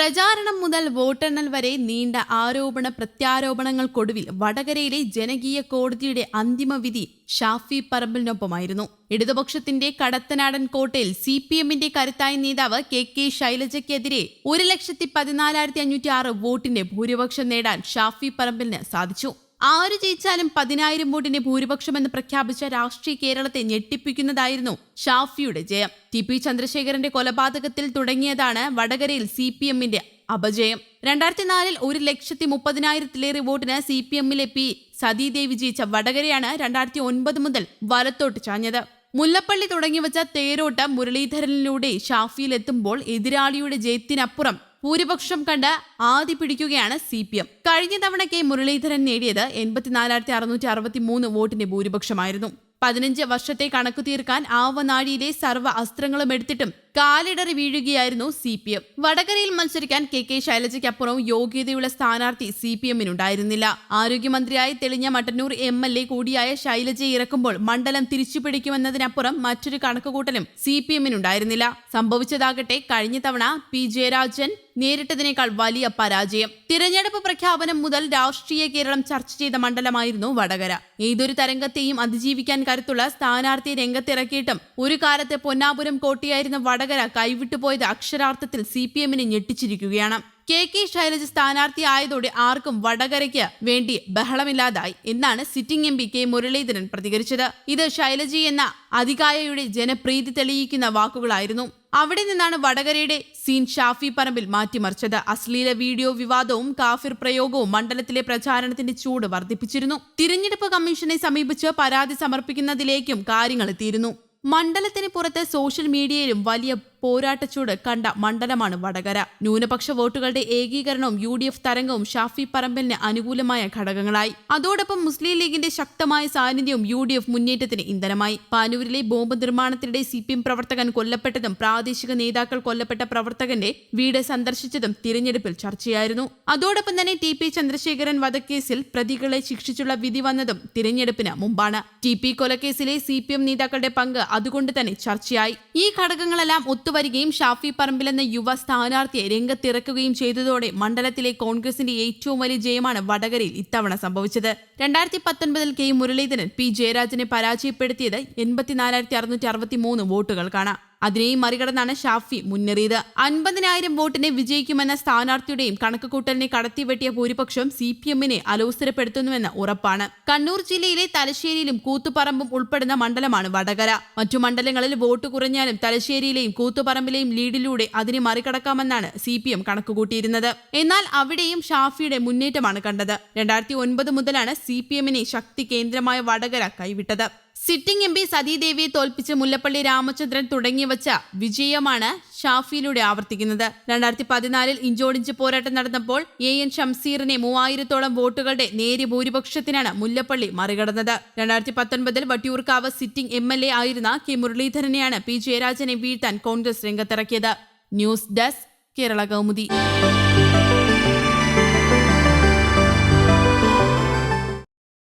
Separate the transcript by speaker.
Speaker 1: പ്രചാരണം മുതൽ വോട്ടെണ്ണൽ വരെ നീണ്ട ആരോപണ പ്രത്യാരോപണങ്ങൾക്കൊടുവിൽ വടകരയിലെ ജനകീയ കോടതിയുടെ അന്തിമ വിധി ഷാഫി പറമ്പലിനൊപ്പമായിരുന്നു. ഇടതുപക്ഷത്തിന്റെ കടത്തനാടൻ കോട്ടയിൽ സി പി എമ്മിന്റെ കരുത്തായ നേതാവ് കെ കെ ശൈലജയ്ക്കെതിരെ ഒരു ലക്ഷത്തി പതിനാലായിരത്തി അഞ്ഞൂറ്റി ആറ് വോട്ടിന്റെ ഭൂരിപക്ഷം നേടാൻ ഷാഫി പറമ്പലിന് സാധിച്ചു. ആര് ജയിച്ചാലും പതിനായിരം വോട്ടിന്റെ ഭൂരിപക്ഷമെന്ന് പ്രഖ്യാപിച്ച രാഷ്ട്രീയ കേരളത്തെ ഞെട്ടിപ്പിക്കുന്നതായിരുന്നു ഷാഫിയുടെ ജയം. ടി പി ചന്ദ്രശേഖരന്റെ കൊലപാതകത്തിൽ തുടങ്ങിയതാണ് വടകരയിൽ സി പി എമ്മിന്റെ അപജയം. രണ്ടായിരത്തി നാലിൽ ഒരു ലക്ഷത്തി മുപ്പതിനായിരത്തിലേറെ വോട്ടിന് സി പി എമ്മിലെ പി സതീദേവി ജയിച്ച വടകരയാണ് രണ്ടായിരത്തി ഒൻപത് മുതൽ വലത്തോട്ട് ചാഞ്ഞത്. മുല്ലപ്പള്ളി തുടങ്ങിവച്ച തേരോട്ട മുരളീധരനിലൂടെ ഷാഫിയിലെത്തുമ്പോൾ എതിരാളിയുടെ ജയത്തിനപ്പുറം ഭൂരിപക്ഷം കണ്ട് ആദ്യ പിടിക്കുകയാണ് സി പി എം. കഴിഞ്ഞ തവണ കെ മുരളീധരൻ നേടിയത് എൺപത്തിനാലായിരത്തി അറുന്നൂറ്റി അറുപത്തി മൂന്ന് വോട്ടിന്റെ ഭൂരിപക്ഷമായിരുന്നു. പതിനഞ്ച് വർഷത്തെ കണക്കു തീർക്കാൻ ആവനാഴിയിലെ സർവ അസ്ത്രങ്ങളും എടുത്തിട്ടും കാലിടറി വീഴുകയായിരുന്നു സി പി എം. വടകരയിൽ മത്സരിക്കാൻ കെ കെ ശൈലജയ്ക്കപ്പുറവും യോഗ്യതയുള്ള സ്ഥാനാർത്ഥി സി പി എമ്മിനുണ്ടായിരുന്നില്ല ആരോഗ്യമന്ത്രിയായി തെളിഞ്ഞ മട്ടന്നൂർ എം എൽ എ കൂടിയായ ശൈലജയെ ഇറക്കുമ്പോൾ മണ്ഡലം തിരിച്ചുപിടിക്കുമെന്നതിനപ്പുറം മറ്റൊരു കണക്കുകൂട്ടലും സി പി എമ്മിനുണ്ടായിരുന്നില്ല സംഭവിച്ചതാകട്ടെ കഴിഞ്ഞ തവണ പി ജയരാജൻ നേരിട്ടതിനേക്കാൾ വലിയ പരാജയം. തിരഞ്ഞെടുപ്പ് പ്രഖ്യാപനം മുതൽ രാഷ്ട്രീയ കേരളം ചർച്ച ചെയ്ത മണ്ഡലമായിരുന്നു വടകര. ഏതൊരു തരംഗത്തെയും അതിജീവിക്കാൻ കരുത്തുള്ള സ്ഥാനാർത്ഥി രംഗത്തിറക്കിയിട്ടും ഒരു കാലത്ത് പൊന്നാപുരം കോട്ടയായിരുന്ന വടകര കൈവിട്ടുപോയത് അക്ഷരാർത്ഥത്തിൽ സി പി എമ്മിനെ ഞെട്ടിച്ചിരിക്കുകയാണ്. കെ കെ ശൈലജ സ്ഥാനാർത്ഥി ആയതോടെ ആർക്കും വടകരയ്ക്ക് വേണ്ടി ബഹളമില്ലാതായി. എന്നാണ് sitting M P K Muraleedharan പ്രതികരിച്ചത്. ഇത് ശൈലജി എന്ന അധികായയുടെ ജനപ്രീതി തെളിയിക്കുന്ന വാക്കുകളായിരുന്നു. അവിടെ നിന്നാണ് വടകരയുടെ സീൻ ഷാഫി പറമ്പിൽ മാറ്റിമറിച്ചത്. അശ്ലീല വീഡിയോ വിവാദവും കാഫിർ പ്രയോഗവും മണ്ഡലത്തിലെ പ്രചാരണത്തിന്റെ ചൂട് വർദ്ധിപ്പിച്ചിരുന്നു. തിരഞ്ഞെടുപ്പ് കമ്മീഷനെ സമീപിച്ച് പരാതി സമർപ്പിക്കുന്നതിലേക്കും കാര്യങ്ങൾ എത്തിയിരുന്നു മണ്ഡലത്തിന് പുറത്ത് സോഷ്യൽ മീഡിയയിലും വലിയ പോരാട്ടച്ചൂട് കണ്ട മണ്ഡലമാണ് വടകര. ന്യൂനപക്ഷ വോട്ടുകളുടെ ഏകീകരണവും യു ഡി എഫ് തരംഗവും ഷാഫി പറമ്പലിന് അനുകൂലമായ ഘടകങ്ങളായി. അതോടൊപ്പം മുസ്ലിം ലീഗിന്റെ ശക്തമായ സാന്നിധ്യവും യു ഡി എഫ് മുന്നേറ്റത്തിന് ഇന്ധനമായി. പാനൂരിലെ ബോംബ് നിർമ്മാണത്തിനിടെ സി പി എം പ്രവർത്തകൻ കൊല്ലപ്പെട്ടതും പ്രാദേശിക നേതാക്കൾ കൊല്ലപ്പെട്ട പ്രവർത്തകന്റെ വീട് സന്ദർശിച്ചതും തിരഞ്ഞെടുപ്പിൽ ചർച്ചയായിരുന്നു. അതോടൊപ്പം തന്നെ ടി പി ചന്ദ്രശേഖരൻ വധക്കേസിൽ പ്രതികളെ ശിക്ഷിച്ചുള്ള വിധി വന്നതും തിരഞ്ഞെടുപ്പിന് മുമ്പാണ്. ടി പി കൊലക്കേസിലെ സി പി എം നേതാക്കളുടെ പങ്ക് അതുകൊണ്ട് തന്നെ ചർച്ചയായി. ഈ ഘടകങ്ങളെല്ലാം ഒത്തുവരികയും ഷാഫി പറമ്പിൽ എന്ന യുവ സ്ഥാനാർത്ഥിയെ രംഗത്തിറക്കുകയും ചെയ്തതോടെ മണ്ഡലത്തിലെ കോൺഗ്രസിന്റെ ഏറ്റവും വലിയ ജയമാണ് വടകരയിൽ ഇത്തവണ സംഭവിച്ചത്. രണ്ടായിരത്തി പത്തൊൻപതിൽ കെ മുരളീധരൻ പി ജയരാജനെ പരാജയപ്പെടുത്തിയത് എൺപത്തിനാലായിരത്തി അറുന്നൂറ്റി അറുപത്തി മൂന്ന് വോട്ടുകൾക്കാണ്. അതിനെയും മറികടന്നാണ് ഷാഫി മുന്നേറിയത്. അൻപതിനായിരം വോട്ടിനെ വിജയിക്കുമെന്ന സ്ഥാനാർത്ഥിയുടെയും കണക്കുകൂട്ടലിനെ കടത്തിവെട്ടിയ ഭൂരിപക്ഷം സി പി എമ്മിനെ അലോസരപ്പെടുത്തുന്നുവെന്ന് ഉറപ്പാണ്. കണ്ണൂർ ജില്ലയിലെ തലശ്ശേരിയിലും കൂത്തുപറമ്പും ഉൾപ്പെടുന്ന മണ്ഡലമാണ് വടകര. മറ്റു മണ്ഡലങ്ങളിൽ വോട്ട് കുറഞ്ഞാലും തലശ്ശേരിയിലെയും കൂത്തുപറമ്പിലെയും ലീഡിലൂടെ അതിനെ മറികടക്കാമെന്നാണ് സി പി എം കണക്കുകൂട്ടിയിരുന്നത്. എന്നാൽ അവിടെയും ഷാഫിയുടെ മുന്നേറ്റമാണ് കണ്ടത്. രണ്ടായിരത്തി ഒൻപത് മുതലാണ് സി പി എമ്മിനെ ശക്തി കേന്ദ്രമായ വടകര കൈവിട്ടത്. സിറ്റിംഗ് എം പി സതീദേവിയെ തോൽപ്പിച്ച് മുല്ലപ്പള്ളി രാമചന്ദ്രൻ തുടങ്ങിവച്ച വിജയമാണ് ഷാഫിയിലൂടെ ആവർത്തിക്കുന്നത്. രണ്ടായിരത്തി പതിനാലിൽ ഇഞ്ചോടിഞ്ച് പോരാട്ടം നടന്നപ്പോൾ എ എൻ ഷംസീറിനെ മൂവായിരത്തോളം വോട്ടുകളുടെ നേരിയ ഭൂരിപക്ഷത്തിനാണ് മുല്ലപ്പള്ളി മറികടന്നത്. രണ്ടായിരത്തി പത്തൊൻപതിൽ Vattiyoorkavu sitting M L A ആയിരുന്ന കെ മുരളീധരനെയാണ് പി ജയരാജനെ വീഴ്ത്താൻ Congress രംഗത്തിറക്കിയത്. News desk Kerala Kaumudi.